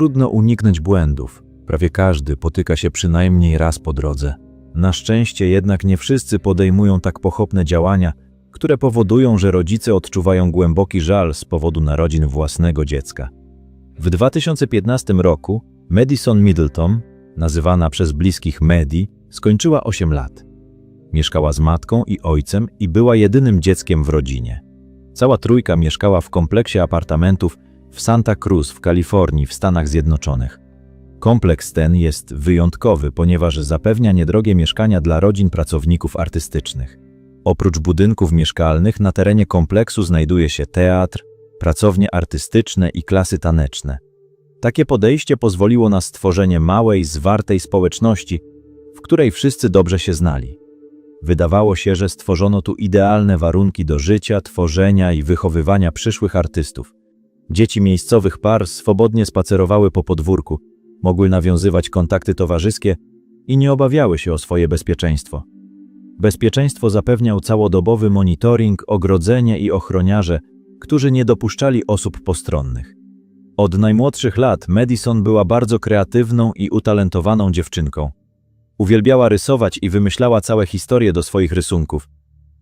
trudno uniknąć błędów. Prawie każdy potyka się przynajmniej raz po drodze. Na szczęście jednak nie wszyscy podejmują tak pochopne działania, które powodują, że rodzice odczuwają głęboki żal z powodu narodzin własnego dziecka. W 2015 roku Madison Middleton, nazywana przez bliskich Medi, skończyła 8 lat. Mieszkała z matką i ojcem i była jedynym dzieckiem w rodzinie. Cała trójka mieszkała w kompleksie apartamentów w Santa Cruz w Kalifornii w Stanach Zjednoczonych. Kompleks ten jest wyjątkowy, ponieważ zapewnia niedrogie mieszkania dla rodzin pracowników artystycznych. Oprócz budynków mieszkalnych na terenie kompleksu znajduje się teatr, pracownie artystyczne i klasy taneczne. Takie podejście pozwoliło na stworzenie małej, zwartej społeczności, w której wszyscy dobrze się znali. Wydawało się, że stworzono tu idealne warunki do życia, tworzenia i wychowywania przyszłych artystów. Dzieci miejscowych par swobodnie spacerowały po podwórku, mogły nawiązywać kontakty towarzyskie i nie obawiały się o swoje bezpieczeństwo. Bezpieczeństwo zapewniał całodobowy monitoring, ogrodzenie i ochroniarze, którzy nie dopuszczali osób postronnych. Od najmłodszych lat Madison była bardzo kreatywną i utalentowaną dziewczynką. Uwielbiała rysować i wymyślała całe historie do swoich rysunków.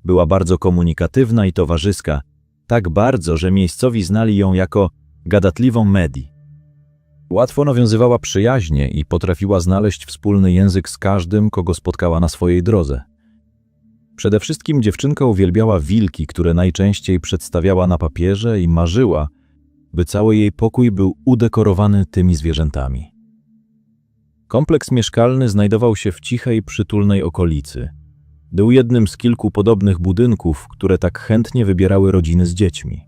Była bardzo komunikatywna i towarzyska, tak bardzo, że miejscowi znali ją jako gadatliwą Medi. Łatwo nawiązywała przyjaźnie i potrafiła znaleźć wspólny język z każdym, kogo spotkała na swojej drodze. Przede wszystkim dziewczynka uwielbiała wilki, które najczęściej przedstawiała na papierze i marzyła, by cały jej pokój był udekorowany tymi zwierzętami. Kompleks mieszkalny znajdował się w cichej, przytulnej okolicy. Był jednym z kilku podobnych budynków, które tak chętnie wybierały rodziny z dziećmi.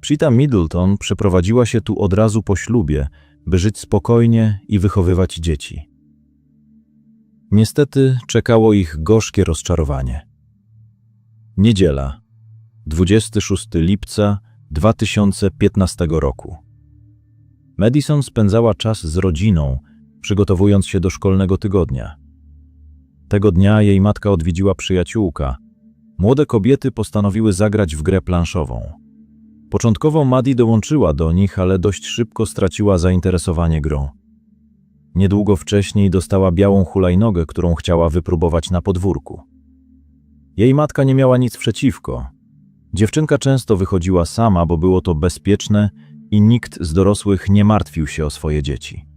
Psita Middleton przeprowadziła się tu od razu po ślubie, by żyć spokojnie i wychowywać dzieci. Niestety czekało ich gorzkie rozczarowanie. Niedziela, 26 lipca 2015 roku. Madison spędzała czas z rodziną, przygotowując się do szkolnego tygodnia. Tego dnia jej matka odwiedziła przyjaciółka. Młode kobiety postanowiły zagrać w grę planszową. Początkowo Maddie dołączyła do nich, ale dość szybko straciła zainteresowanie grą. Niedługo wcześniej dostała białą hulajnogę, którą chciała wypróbować na podwórku. Jej matka nie miała nic przeciwko. Dziewczynka często wychodziła sama, bo było to bezpieczne i nikt z dorosłych nie martwił się o swoje dzieci.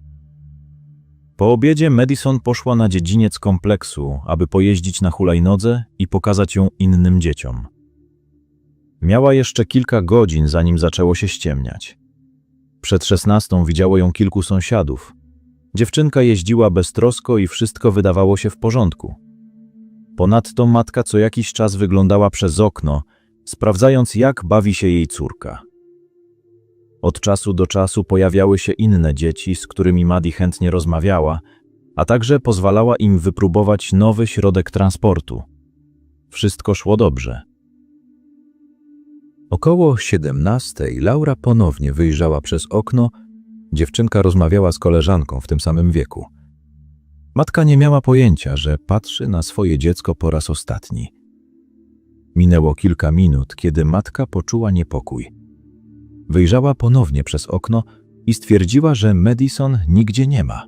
Po obiedzie Madison poszła na dziedziniec kompleksu, aby pojeździć na hulajnodze i pokazać ją innym dzieciom. Miała jeszcze kilka godzin, zanim zaczęło się ściemniać. Przed szesnastą widziało ją kilku sąsiadów. Dziewczynka jeździła beztrosko i wszystko wydawało się w porządku. Ponadto matka co jakiś czas wyglądała przez okno, sprawdzając jak bawi się jej córka. Od czasu do czasu pojawiały się inne dzieci, z którymi Maddie chętnie rozmawiała, a także pozwalała im wypróbować nowy środek transportu. Wszystko szło dobrze. Około siedemnastej Laura ponownie wyjrzała przez okno. Dziewczynka rozmawiała z koleżanką w tym samym wieku. Matka nie miała pojęcia, że patrzy na swoje dziecko po raz ostatni. Minęło kilka minut, kiedy matka poczuła niepokój. Wyjrzała ponownie przez okno i stwierdziła, że Madison nigdzie nie ma.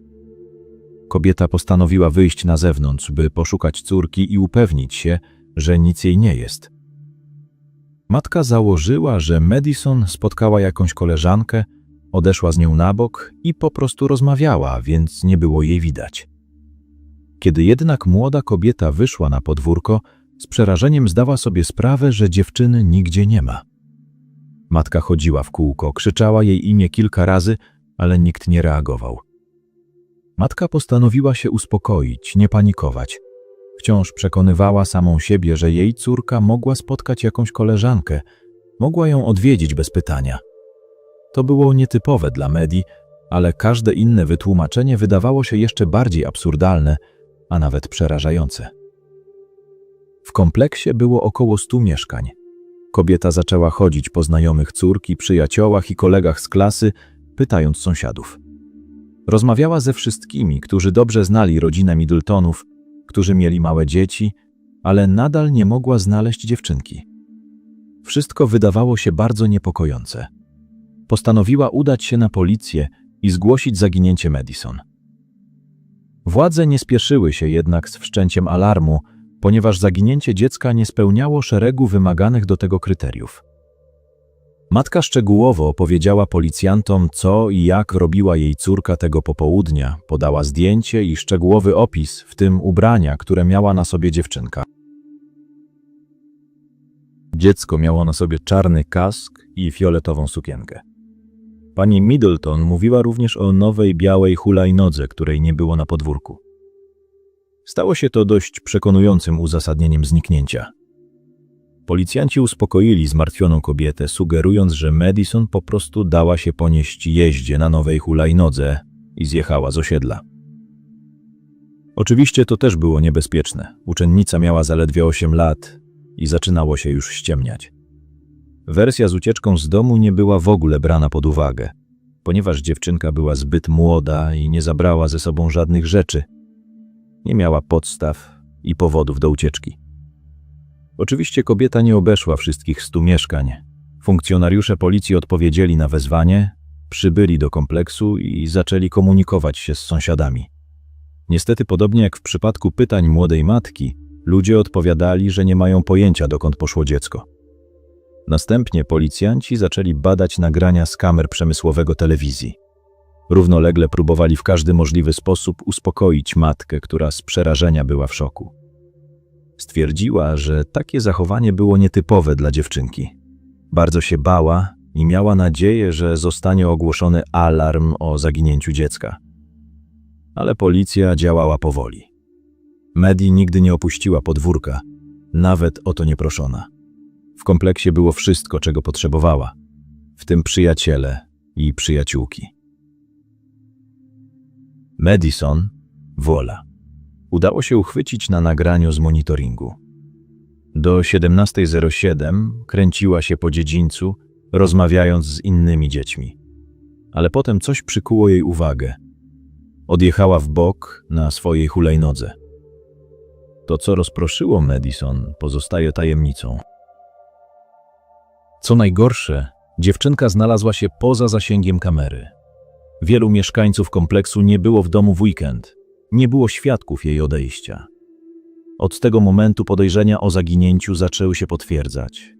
Kobieta postanowiła wyjść na zewnątrz, by poszukać córki i upewnić się, że nic jej nie jest. Matka założyła, że Madison spotkała jakąś koleżankę, odeszła z nią na bok i po prostu rozmawiała, więc nie było jej widać. Kiedy jednak młoda kobieta wyszła na podwórko, z przerażeniem zdała sobie sprawę, że dziewczyny nigdzie nie ma. Matka chodziła w kółko, krzyczała jej imię kilka razy, ale nikt nie reagował. Matka postanowiła się uspokoić, nie panikować. Wciąż przekonywała samą siebie, że jej córka mogła spotkać jakąś koleżankę, mogła ją odwiedzić bez pytania. To było nietypowe dla Medi, ale każde inne wytłumaczenie wydawało się jeszcze bardziej absurdalne, a nawet przerażające. W kompleksie było około stu mieszkań. Kobieta zaczęła chodzić po znajomych córki, przyjaciołach i kolegach z klasy, pytając sąsiadów. Rozmawiała ze wszystkimi, którzy dobrze znali rodzinę Middletonów, którzy mieli małe dzieci, ale nadal nie mogła znaleźć dziewczynki. Wszystko wydawało się bardzo niepokojące. Postanowiła udać się na policję i zgłosić zaginięcie Madison. Władze nie spieszyły się jednak z wszczęciem alarmu, ponieważ zaginięcie dziecka nie spełniało szeregu wymaganych do tego kryteriów. Matka szczegółowo opowiedziała policjantom, co i jak robiła jej córka tego popołudnia, podała zdjęcie i szczegółowy opis, w tym ubrania, które miała na sobie dziewczynka. Dziecko miało na sobie czarny kask i fioletową sukienkę. Pani Middleton mówiła również o nowej białej hulajnodze, której nie było na podwórku. Stało się to dość przekonującym uzasadnieniem zniknięcia. Policjanci uspokoili zmartwioną kobietę, sugerując, że Madison po prostu dała się ponieść jeździe na nowej hulajnodze i zjechała z osiedla. Oczywiście to też było niebezpieczne. Uczennica miała zaledwie 8 lat i zaczynało się już ściemniać. Wersja z ucieczką z domu nie była w ogóle brana pod uwagę, ponieważ dziewczynka była zbyt młoda i nie zabrała ze sobą żadnych rzeczy. Nie miała podstaw i powodów do ucieczki. Oczywiście kobieta nie obeszła wszystkich stu mieszkań. Funkcjonariusze policji odpowiedzieli na wezwanie, przybyli do kompleksu i zaczęli komunikować się z sąsiadami. Niestety, podobnie jak w przypadku pytań młodej matki, ludzie odpowiadali, że nie mają pojęcia, dokąd poszło dziecko. Następnie policjanci zaczęli badać nagrania z kamer przemysłowego telewizji. Równolegle próbowali w każdy możliwy sposób uspokoić matkę, która z przerażenia była w szoku. Stwierdziła, że takie zachowanie było nietypowe dla dziewczynki. Bardzo się bała i miała nadzieję, że zostanie ogłoszony alarm o zaginięciu dziecka. Ale policja działała powoli. Medi nigdy nie opuściła podwórka, nawet o to nie proszona. W kompleksie było wszystko, czego potrzebowała, w tym przyjaciele i przyjaciółki. Madison, wola. Udało się uchwycić na nagraniu z monitoringu. Do 17.07 kręciła się po dziedzińcu, rozmawiając z innymi dziećmi. Ale potem coś przykuło jej uwagę. Odjechała w bok na swojej hulajnodze. To, co rozproszyło Madison, pozostaje tajemnicą. Co najgorsze, dziewczynka znalazła się poza zasięgiem kamery. Wielu mieszkańców kompleksu nie było w domu w weekend. Nie było świadków jej odejścia. Od tego momentu podejrzenia o zaginięciu zaczęły się potwierdzać.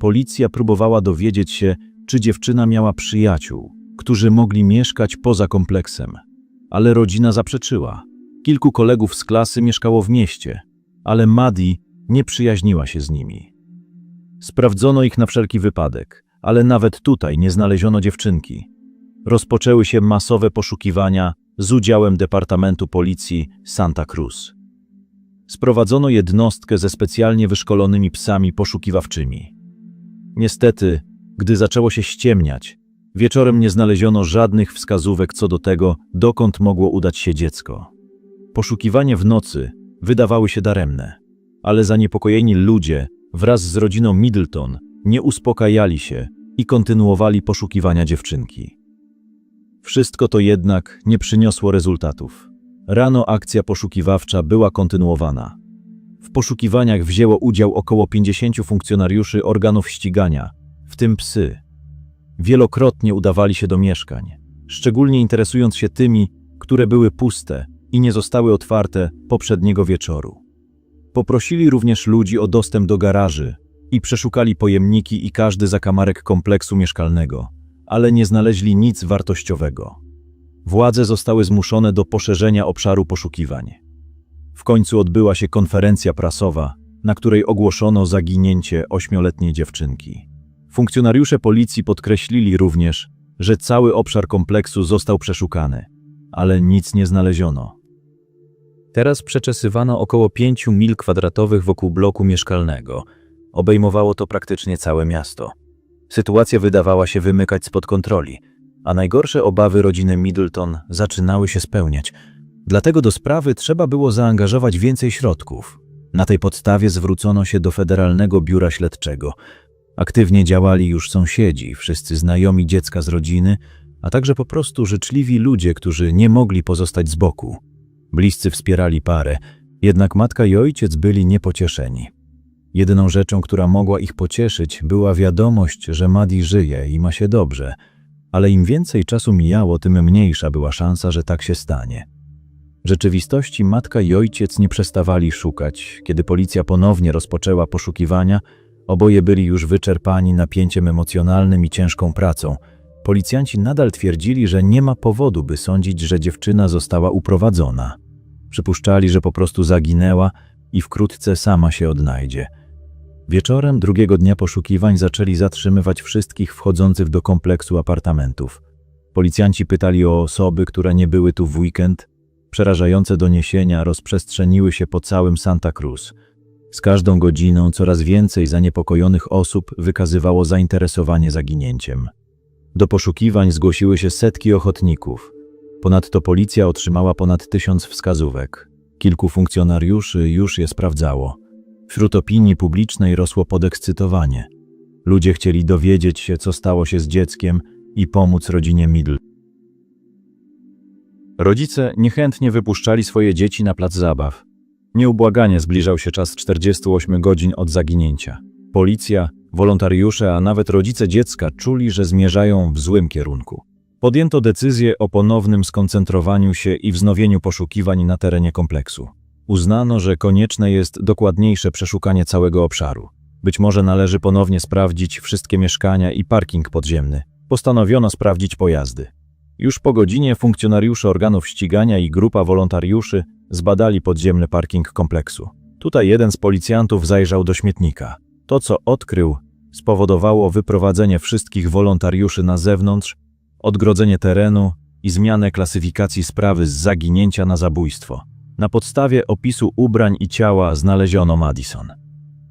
Policja próbowała dowiedzieć się, czy dziewczyna miała przyjaciół, którzy mogli mieszkać poza kompleksem, ale rodzina zaprzeczyła. Kilku kolegów z klasy mieszkało w mieście, ale Maddie nie przyjaźniła się z nimi. Sprawdzono ich na wszelki wypadek, ale nawet tutaj nie znaleziono dziewczynki. Rozpoczęły się masowe poszukiwania z udziałem Departamentu Policji Santa Cruz. Sprowadzono jednostkę ze specjalnie wyszkolonymi psami poszukiwawczymi. Niestety, gdy zaczęło się ściemniać, wieczorem nie znaleziono żadnych wskazówek co do tego, dokąd mogło udać się dziecko. Poszukiwanie w nocy wydawały się daremne, ale zaniepokojeni ludzie wraz z rodziną Middleton nie uspokajali się i kontynuowali poszukiwania dziewczynki. Wszystko to jednak nie przyniosło rezultatów. Rano akcja poszukiwawcza była kontynuowana. W poszukiwaniach wzięło udział około 50 funkcjonariuszy organów ścigania, w tym psy. Wielokrotnie udawali się do mieszkań, szczególnie interesując się tymi, które były puste i nie zostały otwarte poprzedniego wieczoru. Poprosili również ludzi o dostęp do garaży i przeszukali pojemniki i każdy zakamarek kompleksu mieszkalnego, ale nie znaleźli nic wartościowego. Władze zostały zmuszone do poszerzenia obszaru poszukiwań. W końcu odbyła się konferencja prasowa, na której ogłoszono zaginięcie ośmioletniej dziewczynki. Funkcjonariusze policji podkreślili również, że cały obszar kompleksu został przeszukany, ale nic nie znaleziono. Teraz przeczesywano około 5 mil kwadratowych wokół bloku mieszkalnego. Obejmowało to praktycznie całe miasto. Sytuacja wydawała się wymykać spod kontroli, a najgorsze obawy rodziny Middleton zaczynały się spełniać. Dlatego do sprawy trzeba było zaangażować więcej środków. Na tej podstawie zwrócono się do Federalnego Biura Śledczego. Aktywnie działali już sąsiedzi, wszyscy znajomi dziecka z rodziny, a także po prostu życzliwi ludzie, którzy nie mogli pozostać z boku. Bliscy wspierali parę, jednak matka i ojciec byli niepocieszeni. Jedyną rzeczą, która mogła ich pocieszyć, była wiadomość, że Madi żyje i ma się dobrze, ale im więcej czasu mijało, tym mniejsza była szansa, że tak się stanie. W rzeczywistości matka i ojciec nie przestawali szukać. Kiedy policja ponownie rozpoczęła poszukiwania, oboje byli już wyczerpani napięciem emocjonalnym i ciężką pracą. Policjanci nadal twierdzili, że nie ma powodu, by sądzić, że dziewczyna została uprowadzona. Przypuszczali, że po prostu zaginęła i wkrótce sama się odnajdzie. Wieczorem drugiego dnia poszukiwań zaczęli zatrzymywać wszystkich wchodzących do kompleksu apartamentów. Policjanci pytali o osoby, które nie były tu w weekend. Przerażające doniesienia rozprzestrzeniły się po całym Santa Cruz. Z każdą godziną coraz więcej zaniepokojonych osób wykazywało zainteresowanie zaginięciem. Do poszukiwań zgłosiły się setki ochotników. Ponadto policja otrzymała ponad tysiąc wskazówek. Kilku funkcjonariuszy już je sprawdzało. Wśród opinii publicznej rosło podekscytowanie. Ludzie chcieli dowiedzieć się, co stało się z dzieckiem i pomóc rodzinie Middle. Rodzice niechętnie wypuszczali swoje dzieci na plac zabaw. Nieubłaganie zbliżał się czas 48 godzin od zaginięcia. Policja, wolontariusze, a nawet rodzice dziecka czuli, że zmierzają w złym kierunku. Podjęto decyzję o ponownym skoncentrowaniu się i wznowieniu poszukiwań na terenie kompleksu. Uznano, że konieczne jest dokładniejsze przeszukanie całego obszaru. Być może należy ponownie sprawdzić wszystkie mieszkania i parking podziemny. Postanowiono sprawdzić pojazdy. Już po godzinie funkcjonariusze organów ścigania i grupa wolontariuszy zbadali podziemny parking kompleksu. Tutaj jeden z policjantów zajrzał do śmietnika. To, co odkrył, spowodowało wyprowadzenie wszystkich wolontariuszy na zewnątrz, odgrodzenie terenu i zmianę klasyfikacji sprawy z zaginięcia na zabójstwo. Na podstawie opisu ubrań i ciała znaleziono Madison.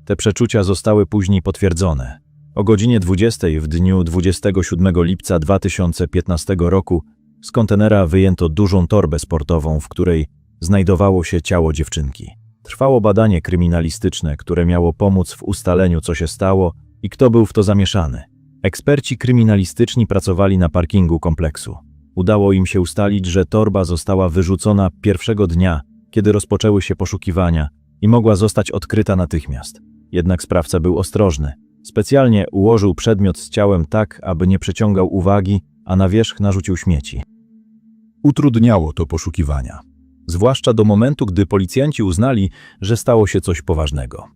Te przeczucia zostały później potwierdzone. O godzinie 20 w dniu 27 lipca 2015 roku z kontenera wyjęto dużą torbę sportową, w której znajdowało się ciało dziewczynki. Trwało badanie kryminalistyczne, które miało pomóc w ustaleniu, co się stało i kto był w to zamieszany. Eksperci kryminalistyczni pracowali na parkingu kompleksu. Udało im się ustalić, że torba została wyrzucona pierwszego dnia, kiedy rozpoczęły się poszukiwania i mogła zostać odkryta natychmiast. Jednak sprawca był ostrożny. Specjalnie ułożył przedmiot z ciałem tak, aby nie przyciągał uwagi, a na wierzch narzucił śmieci. Utrudniało to poszukiwania. Zwłaszcza do momentu, gdy policjanci uznali, że stało się coś poważnego.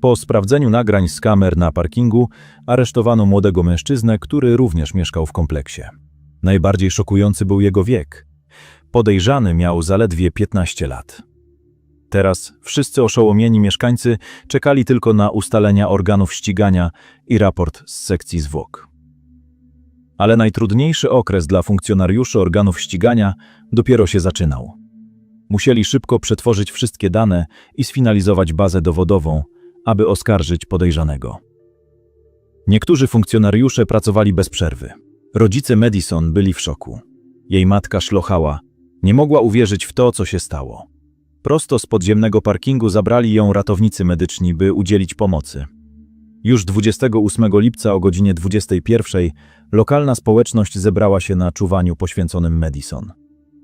Po sprawdzeniu nagrań z kamer na parkingu aresztowano młodego mężczyznę, który również mieszkał w kompleksie. Najbardziej szokujący był jego wiek. Podejrzany miał zaledwie 15 lat. Teraz wszyscy oszołomieni mieszkańcy czekali tylko na ustalenia organów ścigania i raport z sekcji zwłok. Ale najtrudniejszy okres dla funkcjonariuszy organów ścigania dopiero się zaczynał. Musieli szybko przetworzyć wszystkie dane i sfinalizować bazę dowodową, aby oskarżyć podejrzanego. Niektórzy funkcjonariusze pracowali bez przerwy. Rodzice Madison byli w szoku. Jej matka szlochała, nie mogła uwierzyć w to, co się stało. Prosto z podziemnego parkingu zabrali ją ratownicy medyczni, by udzielić pomocy. Już 28 lipca o godzinie 21 lokalna społeczność zebrała się na czuwaniu poświęconym Madison.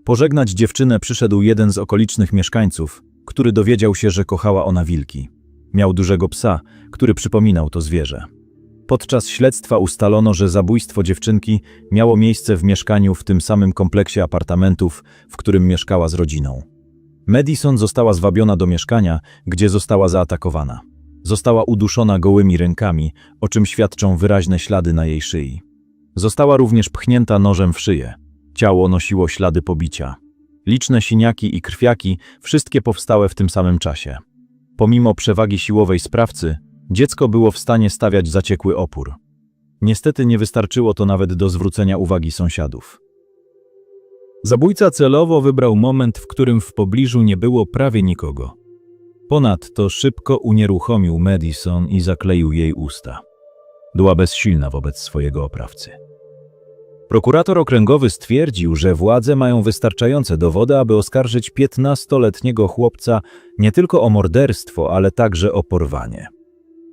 Pożegnać dziewczynę przyszedł jeden z okolicznych mieszkańców, który dowiedział się, że kochała ona wilki. Miał dużego psa, który przypominał to zwierzę. Podczas śledztwa ustalono, że zabójstwo dziewczynki miało miejsce w mieszkaniu w tym samym kompleksie apartamentów, w którym mieszkała z rodziną. Madison została zwabiona do mieszkania, gdzie została zaatakowana. Została uduszona gołymi rękami, o czym świadczą wyraźne ślady na jej szyi. Została również pchnięta nożem w szyję. Ciało nosiło ślady pobicia. Liczne siniaki i krwiaki, wszystkie powstałe w tym samym czasie. Pomimo przewagi siłowej sprawcy, dziecko było w stanie stawiać zaciekły opór. Niestety nie wystarczyło to nawet do zwrócenia uwagi sąsiadów. Zabójca celowo wybrał moment, w którym w pobliżu nie było prawie nikogo. Ponadto szybko unieruchomił Madison i zakleił jej usta. Była bezsilna wobec swojego oprawcy. Prokurator okręgowy stwierdził, że władze mają wystarczające dowody, aby oskarżyć 15-letniego chłopca nie tylko o morderstwo, ale także o porwanie.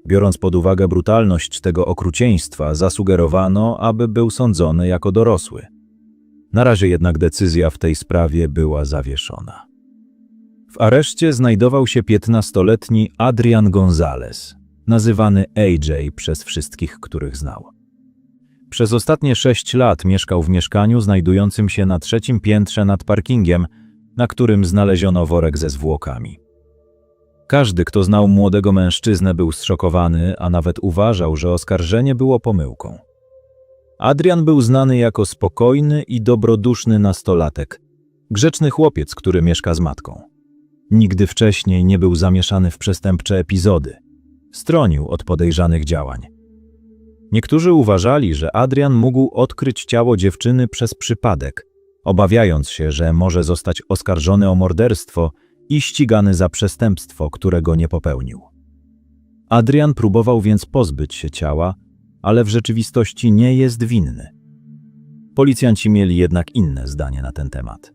Biorąc pod uwagę brutalność tego okrucieństwa, zasugerowano, aby był sądzony jako dorosły. Na razie jednak decyzja w tej sprawie była zawieszona. W areszcie znajdował się 15-letni Adrian Gonzalez, nazywany AJ przez wszystkich, których znał. Przez ostatnie sześć lat mieszkał w mieszkaniu znajdującym się na trzecim piętrze nad parkingiem, na którym znaleziono worek ze zwłokami. Każdy, kto znał młodego mężczyznę, był zszokowany, a nawet uważał, że oskarżenie było pomyłką. Adrian był znany jako spokojny i dobroduszny nastolatek, grzeczny chłopiec, który mieszka z matką. Nigdy wcześniej nie był zamieszany w przestępcze epizody. Stronił od podejrzanych działań. Niektórzy uważali, że Adrian mógł odkryć ciało dziewczyny przez przypadek, obawiając się, że może zostać oskarżony o morderstwo i ścigany za przestępstwo, którego nie popełnił. Adrian próbował więc pozbyć się ciała, ale w rzeczywistości nie jest winny. Policjanci mieli jednak inne zdanie na ten temat.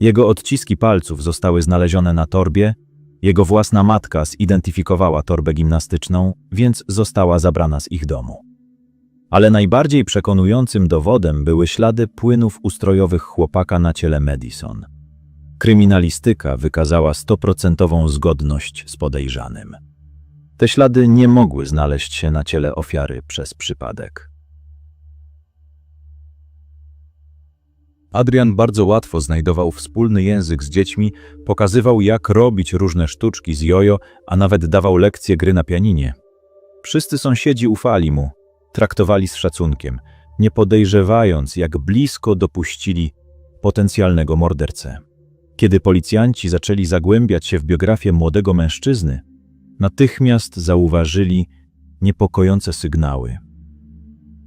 Jego odciski palców zostały znalezione na torbie, jego własna matka zidentyfikowała torbę gimnastyczną, więc została zabrana z ich domu. Ale najbardziej przekonującym dowodem były ślady płynów ustrojowych chłopaka na ciele Madison. Kryminalistyka wykazała stoprocentową zgodność z podejrzanym. Te ślady nie mogły znaleźć się na ciele ofiary przez przypadek. Adrian bardzo łatwo znajdował wspólny język z dziećmi, pokazywał jak robić różne sztuczki z jojo, a nawet dawał lekcje gry na pianinie. Wszyscy sąsiedzi ufali mu, traktowali z szacunkiem, nie podejrzewając, jak blisko dopuścili potencjalnego mordercę. Kiedy policjanci zaczęli zagłębiać się w biografię młodego mężczyzny, natychmiast zauważyli niepokojące sygnały.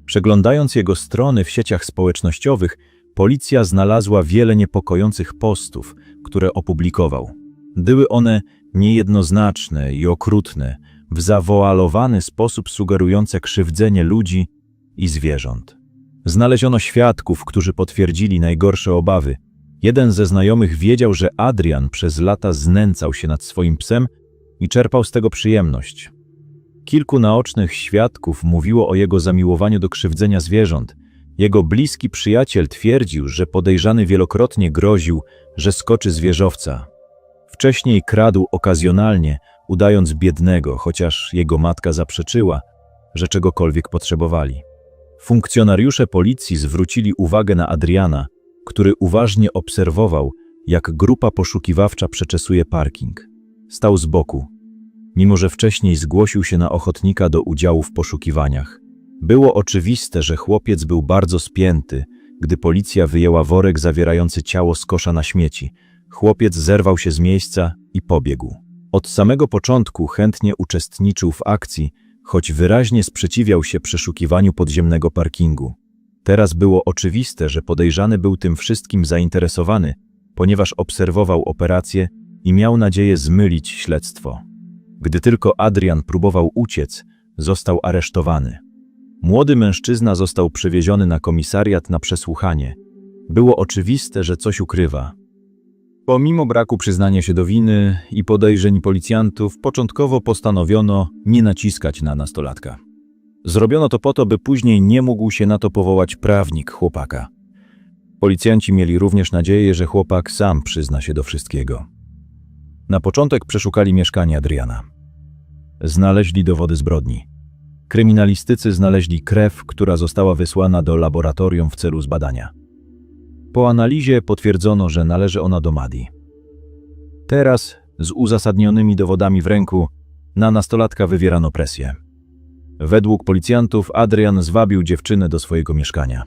Przeglądając jego strony w sieciach społecznościowych, policja znalazła wiele niepokojących postów, które opublikował. Były one niejednoznaczne i okrutne, w zawoalowany sposób sugerujące krzywdzenie ludzi i zwierząt. Znaleziono świadków, którzy potwierdzili najgorsze obawy. Jeden ze znajomych wiedział, że Adrian przez lata znęcał się nad swoim psem i czerpał z tego przyjemność. Kilku naocznych świadków mówiło o jego zamiłowaniu do krzywdzenia zwierząt. Jego bliski przyjaciel twierdził, że podejrzany wielokrotnie groził, że skoczy z wieżowca. Wcześniej kradł okazjonalnie, udając biednego, chociaż jego matka zaprzeczyła, że czegokolwiek potrzebowali. Funkcjonariusze policji zwrócili uwagę na Adriana, który uważnie obserwował, jak grupa poszukiwawcza przeczesuje parking. Stał z boku, mimo że wcześniej zgłosił się na ochotnika do udziału w poszukiwaniach. Było oczywiste, że chłopiec był bardzo spięty, gdy policja wyjęła worek zawierający ciało z kosza na śmieci. Chłopiec zerwał się z miejsca i pobiegł. Od samego początku chętnie uczestniczył w akcji, choć wyraźnie sprzeciwiał się przeszukiwaniu podziemnego parkingu. Teraz było oczywiste, że podejrzany był tym wszystkim zainteresowany, ponieważ obserwował operację i miał nadzieję zmylić śledztwo. Gdy tylko Adrian próbował uciec, został aresztowany. Młody mężczyzna został przewieziony na komisariat na przesłuchanie. Było oczywiste, że coś ukrywa. Pomimo braku przyznania się do winy i podejrzeń policjantów, początkowo postanowiono nie naciskać na nastolatka. Zrobiono to po to, by później nie mógł się na to powołać prawnik chłopaka. Policjanci mieli również nadzieję, że chłopak sam przyzna się do wszystkiego. Na początek przeszukali mieszkanie Adriana. Znaleźli dowody zbrodni. Kryminalistycy znaleźli krew, która została wysłana do laboratorium w celu zbadania. Po analizie potwierdzono, że należy ona do Madi. Teraz, z uzasadnionymi dowodami w ręku, na nastolatka wywierano presję. Według policjantów Adrian zwabił dziewczynę do swojego mieszkania.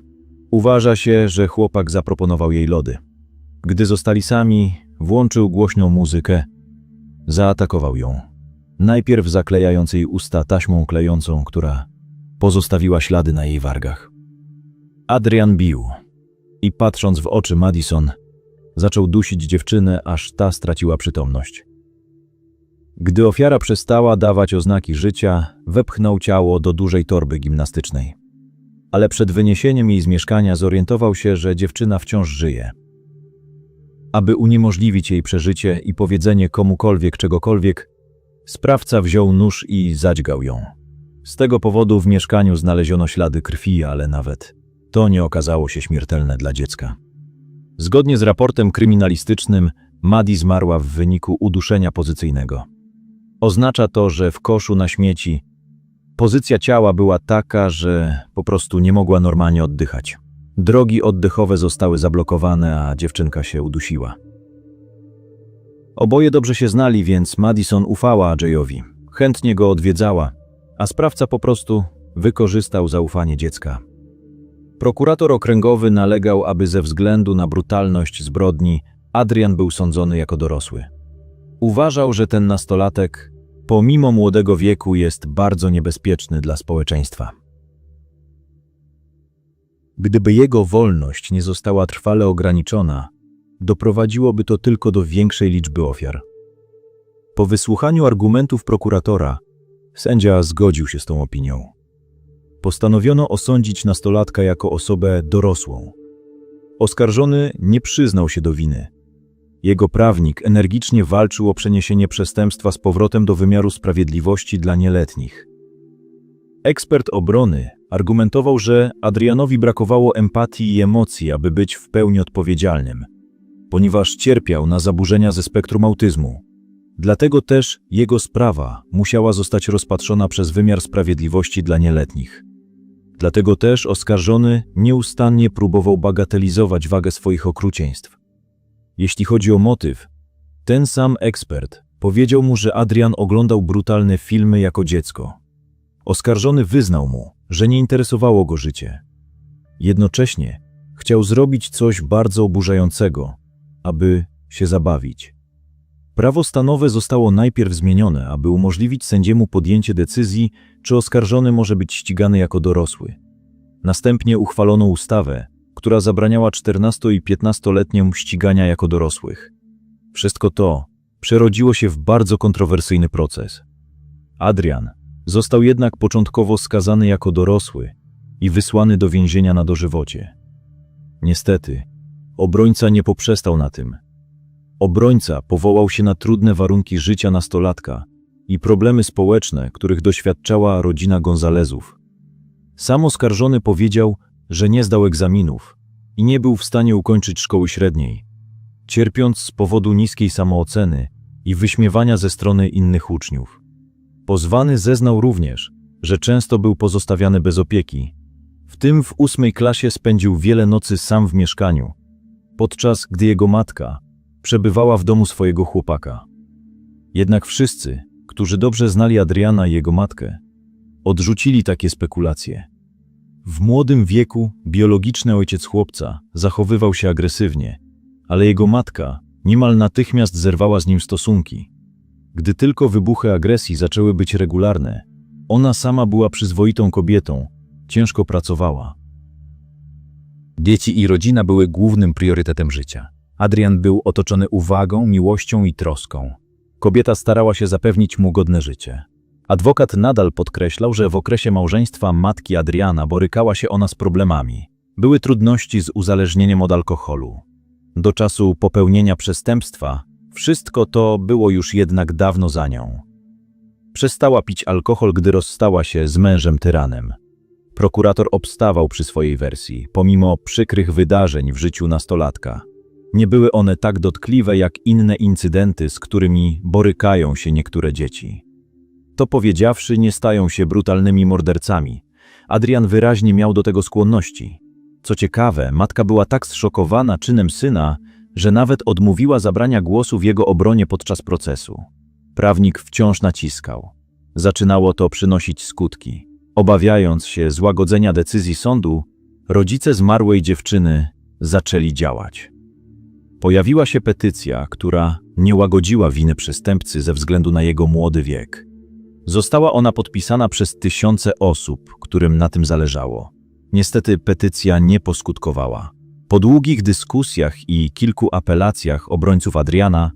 Uważa się, że chłopak zaproponował jej lody. Gdy zostali sami, włączył głośną muzykę, zaatakował ją. Najpierw zaklejając jej usta taśmą klejącą, która pozostawiła ślady na jej wargach. Adrian bił i patrząc w oczy Madison, zaczął dusić dziewczynę, aż ta straciła przytomność. Gdy ofiara przestała dawać oznaki życia, wepchnął ciało do dużej torby gimnastycznej. Ale przed wyniesieniem jej z mieszkania zorientował się, że dziewczyna wciąż żyje. Aby uniemożliwić jej przeżycie i powiedzenie komukolwiek czegokolwiek, sprawca wziął nóż i zadźgał ją. Z tego powodu w mieszkaniu znaleziono ślady krwi, ale nawet to nie okazało się śmiertelne dla dziecka. Zgodnie z raportem kryminalistycznym, Madi zmarła w wyniku uduszenia pozycyjnego. Oznacza to, że w koszu na śmieci Pozycja ciała była taka, że po prostu nie mogła normalnie oddychać. Drogi oddechowe zostały zablokowane, a dziewczynka się udusiła. Oboje dobrze się znali, więc Madison ufała Jayowi. Chętnie go odwiedzała, a sprawca po prostu wykorzystał zaufanie dziecka. Prokurator okręgowy nalegał, aby ze względu na brutalność zbrodni Adrian był sądzony jako dorosły. Uważał, że ten nastolatek, pomimo młodego wieku, jest bardzo niebezpieczny dla społeczeństwa. Gdyby jego wolność nie została trwale ograniczona, doprowadziłoby to tylko do większej liczby ofiar. Po wysłuchaniu argumentów prokuratora, sędzia zgodził się z tą opinią. Postanowiono osądzić nastolatka jako osobę dorosłą. Oskarżony nie przyznał się do winy. Jego prawnik energicznie walczył o przeniesienie przestępstwa z powrotem do wymiaru sprawiedliwości dla nieletnich. Ekspert obrony argumentował, że Adrianowi brakowało empatii i emocji, aby być w pełni odpowiedzialnym, ponieważ cierpiał na zaburzenia ze spektrum autyzmu. Dlatego też jego sprawa musiała zostać rozpatrzona przez wymiar sprawiedliwości dla nieletnich. Dlatego też oskarżony nieustannie próbował bagatelizować wagę swoich okrucieństw. Jeśli chodzi o motyw, ten sam ekspert powiedział mu, że Adrian oglądał brutalne filmy jako dziecko. Oskarżony wyznał mu, że nie interesowało go życie. Jednocześnie chciał zrobić coś bardzo oburzającego, aby się zabawić. Prawo stanowe zostało najpierw zmienione, aby umożliwić sędziemu podjęcie decyzji, czy oskarżony może być ścigany jako dorosły. Następnie uchwalono ustawę, która zabraniała 14 i 15-letniom ścigania jako dorosłych. Wszystko to przerodziło się w bardzo kontrowersyjny proces. Adrian został jednak początkowo skazany jako dorosły i wysłany do więzienia na dożywocie. Niestety, obrońca nie poprzestał na tym. Obrońca powołał się na trudne warunki życia nastolatka i problemy społeczne, których doświadczała rodzina Gonzalezów. Sam oskarżony powiedział, że nie zdał egzaminów i nie był w stanie ukończyć szkoły średniej, cierpiąc z powodu niskiej samooceny i wyśmiewania ze strony innych uczniów. Pozwany zeznał również, że często był pozostawiany bez opieki. W tym w ósmej klasie spędził wiele nocy sam w mieszkaniu, podczas gdy jego matka przebywała w domu swojego chłopaka. Jednak wszyscy, którzy dobrze znali Adriana i jego matkę, odrzucili takie spekulacje. W młodym wieku biologiczny ojciec chłopca zachowywał się agresywnie, ale jego matka niemal natychmiast zerwała z nim stosunki. Gdy tylko wybuchy agresji zaczęły być regularne, ona sama była przyzwoitą kobietą, ciężko pracowała. Dzieci i rodzina były głównym priorytetem życia. Adrian był otoczony uwagą, miłością i troską. Kobieta starała się zapewnić mu godne życie. Adwokat nadal podkreślał, że w okresie małżeństwa matki Adriana borykała się ona z problemami. Były trudności z uzależnieniem od alkoholu. Do czasu popełnienia przestępstwa wszystko to było już jednak dawno za nią. Przestała pić alkohol, gdy rozstała się z mężem tyranem. Prokurator obstawał przy swojej wersji, pomimo przykrych wydarzeń w życiu nastolatka. Nie były one tak dotkliwe jak inne incydenty, z którymi borykają się niektóre dzieci. To powiedziawszy, nie stają się brutalnymi mordercami. Adrian wyraźnie miał do tego skłonności. Co ciekawe, matka była tak zszokowana czynem syna, że nawet odmówiła zabrania głosu w jego obronie podczas procesu. Prawnik wciąż naciskał. Zaczynało to przynosić skutki. Obawiając się złagodzenia decyzji sądu, rodzice zmarłej dziewczyny zaczęli działać. Pojawiła się petycja, która nie łagodziła winy przestępcy ze względu na jego młody wiek. Została ona podpisana przez tysiące osób, którym na tym zależało. Niestety petycja nie poskutkowała. Po długich dyskusjach i kilku apelacjach obrońców Adriana,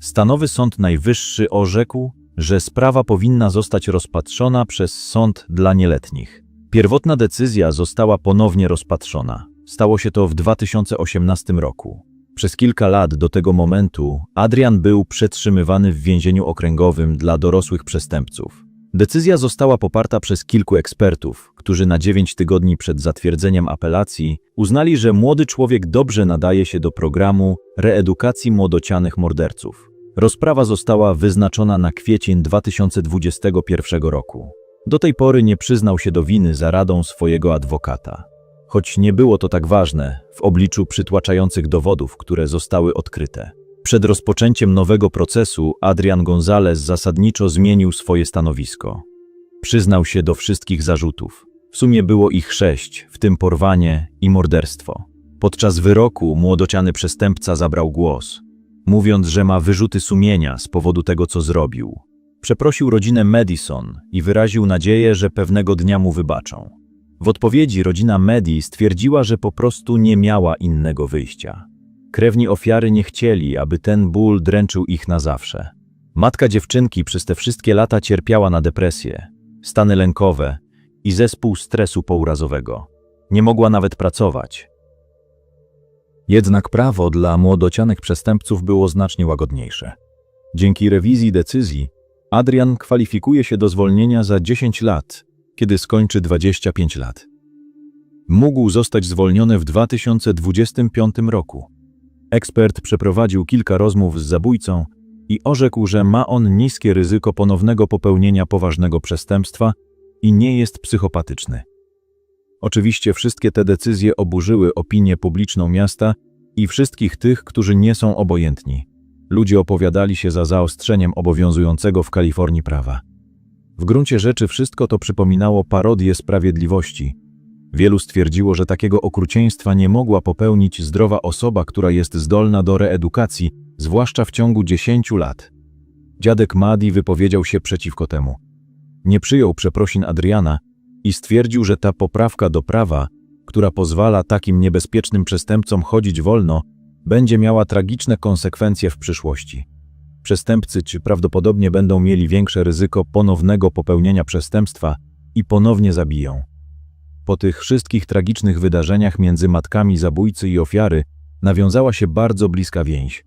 stanowy Sąd Najwyższy orzekł, że sprawa powinna zostać rozpatrzona przez sąd dla nieletnich. Pierwotna decyzja została ponownie rozpatrzona. Stało się to w 2018 roku. Przez kilka lat do tego momentu Adrian był przetrzymywany w więzieniu okręgowym dla dorosłych przestępców. Decyzja została poparta przez kilku ekspertów, którzy na 9 tygodni przed zatwierdzeniem apelacji uznali, że młody człowiek dobrze nadaje się do programu reedukacji młodocianych morderców. Rozprawa została wyznaczona na kwiecień 2021 roku. Do tej pory nie przyznał się do winy za radą swojego adwokata. Choć nie było to tak ważne w obliczu przytłaczających dowodów, które zostały odkryte. Przed rozpoczęciem nowego procesu Adrian González zasadniczo zmienił swoje stanowisko. Przyznał się do wszystkich zarzutów. W sumie było ich sześć, w tym porwanie i morderstwo. Podczas wyroku młodociany przestępca zabrał głos, mówiąc, że ma wyrzuty sumienia z powodu tego, co zrobił. Przeprosił rodzinę Madison i wyraził nadzieję, że pewnego dnia mu wybaczą. W odpowiedzi rodzina Medi stwierdziła, że po prostu nie miała innego wyjścia. Krewni ofiary nie chcieli, aby ten ból dręczył ich na zawsze. Matka dziewczynki przez te wszystkie lata cierpiała na depresję, stany lękowe i zespół stresu pourazowego. Nie mogła nawet pracować. Jednak prawo dla młodocianych przestępców było znacznie łagodniejsze. Dzięki rewizji decyzji Adrian kwalifikuje się do zwolnienia za 10 lat, kiedy skończy 25 lat. Mógł zostać zwolniony w 2025 roku. Ekspert przeprowadził kilka rozmów z zabójcą i orzekł, że ma on niskie ryzyko ponownego popełnienia poważnego przestępstwa i nie jest psychopatyczny. Oczywiście wszystkie te decyzje oburzyły opinię publiczną miasta i wszystkich tych, którzy nie są obojętni. Ludzie opowiadali się za zaostrzeniem obowiązującego w Kalifornii prawa. W gruncie rzeczy wszystko to przypominało parodię sprawiedliwości. Wielu stwierdziło, że takiego okrucieństwa nie mogła popełnić zdrowa osoba, która jest zdolna do reedukacji, zwłaszcza w ciągu 10 lat. Dziadek Madi wypowiedział się przeciwko temu. Nie przyjął przeprosin Adriana i stwierdził, że ta poprawka do prawa, która pozwala takim niebezpiecznym przestępcom chodzić wolno, będzie miała tragiczne konsekwencje w przyszłości. Przestępcy czy prawdopodobnie będą mieli większe ryzyko ponownego popełnienia przestępstwa i ponownie zabiją. Po tych wszystkich tragicznych wydarzeniach między matkami zabójcy i ofiary nawiązała się bardzo bliska więź.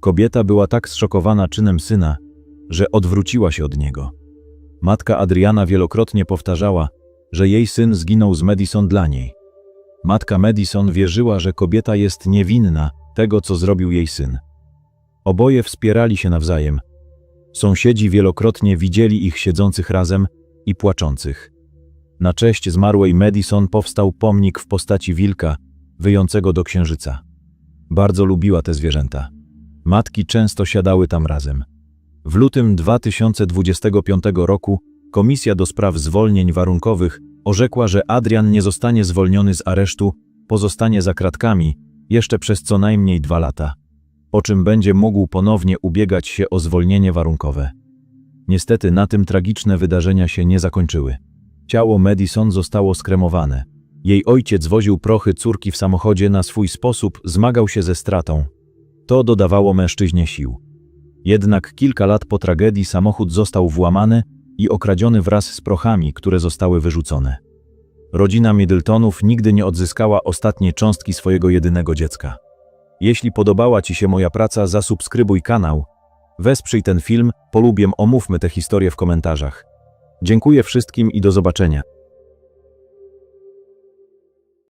Kobieta była tak zszokowana czynem syna, że odwróciła się od niego. Matka Adriana wielokrotnie powtarzała, że jej syn zginął z Madison dla niej. Matka Madison wierzyła, że kobieta jest niewinna tego, co zrobił jej syn. Oboje wspierali się nawzajem. Sąsiedzi wielokrotnie widzieli ich siedzących razem i płaczących. Na cześć zmarłej Madison powstał pomnik w postaci wilka, wyjącego do księżyca. Bardzo lubiła te zwierzęta. Matki często siadały tam razem. W lutym 2025 roku Komisja do Spraw Zwolnień Warunkowych orzekła, że Adrian nie zostanie zwolniony z aresztu, pozostanie za kratkami jeszcze przez co najmniej dwa lata, po czym będzie mógł ponownie ubiegać się o zwolnienie warunkowe. Niestety na tym tragiczne wydarzenia się nie zakończyły. Ciało Madison zostało skremowane. Jej ojciec woził prochy córki w samochodzie na swój sposób, zmagał się ze stratą. To dodawało mężczyźnie sił. Jednak kilka lat po tragedii samochód został włamany i okradziony wraz z prochami, które zostały wyrzucone. Rodzina Middletonów nigdy nie odzyskała ostatniej cząstki swojego jedynego dziecka. Jeśli podobała Ci się moja praca, zasubskrybuj kanał, wesprzyj ten film, polubiem omówmy tę historię w komentarzach. Dziękuję wszystkim i do zobaczenia.